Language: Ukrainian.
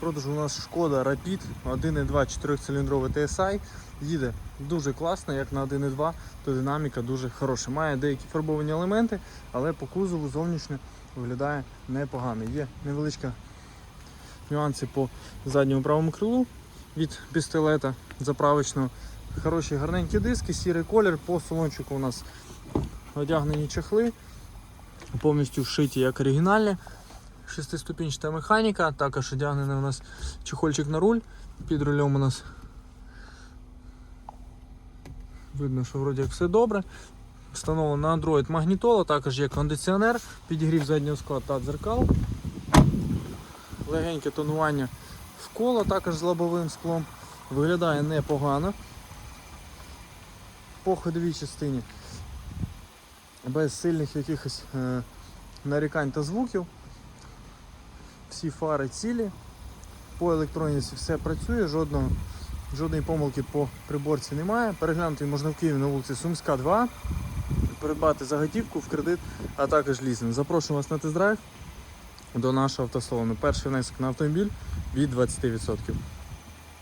продажу у нас шкода Rapid 1.2 4-циліндровий TSI. Їде дуже класно, як на 1.2, то динаміка дуже хороша. Має деякі фарбовані елементи, але по кузову зовнішньо виглядає непогано. Є невеличка нюанси по задньому правому крилу від пістолета заправочного. Хороші гарненькі диски, сірий колір. По салончику у нас одягнені чехли, повністю вшиті як оригінальні. Шестиступінчата механіка, також одягнений у нас чехольчик на руль. Під рулем у нас видно, що вроді як все добре. Встановлено на Android магнітола, також є кондиціонер, підігрів заднього скла та дзеркал. Легеньке тонування в коло, також з лобовим склом. Виглядає непогано. По ходовій частині без сильних якихось е, нарікань та звуків. Всі фари цілі. По електроніці все працює, жодного, жодної помилки по приборці немає. Переглянути можна в Києві на вулиці Сумська 2. Придбати заготівку в кредит, а також лізинг. Запрошую вас на тест-драйв до нашого автосалону. Перший внесок на автомобіль від 20%.